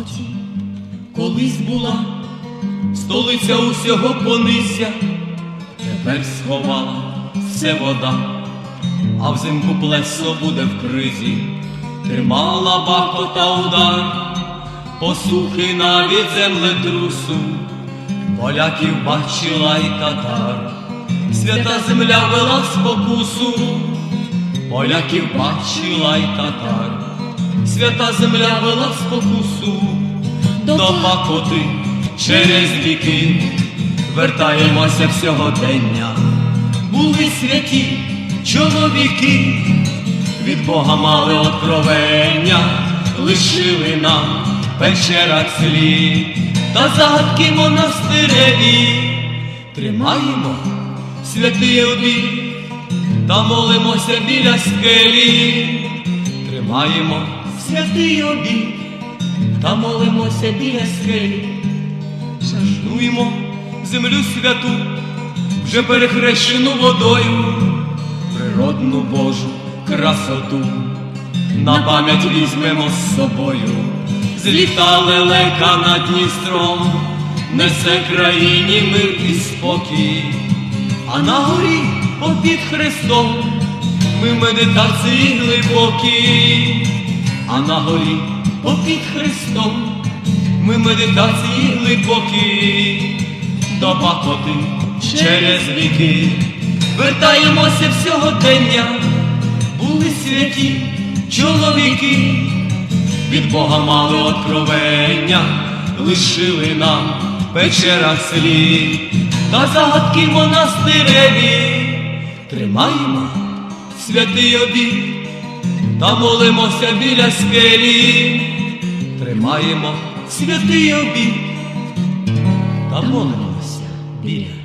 Бахоті колись була столиця усього понися, тепер сховала все вода, а взимку плесо буде в кризі, тримала бахота удар, посухи навіть землетрусу, поляків бачила й татар, свята земля вела спокусу, поляків бачила й татар. Свята земля вела спокусу до пакоти через віки, вертаємося в сьогодення. Були святі чоловіки, від Бога мали откровення, лишили нам печера слід та загадки монастиреві. Тримаємо святий обід та молимося біля скелі. Тримаємо святий обід та молимося біля скелі. Шануємо землю святу, вже перехрещену водою, природну Божу красоту, на пам'ять візьмемо з собою, зліта лелека над Дністром, несе країні мир і спокій, а на горі попід Христом ми медитації глибокі, а на горі попід Христом ми в медитації глибокі, до пакоти через віки, вертаємося в сьогодення, були святі чоловіки, від Бога мали откровення, лишили нам печера слід та загадки монастиреві, тримаємо святий обід та молимося біля скелі, тримаємо святий обід та молимося біля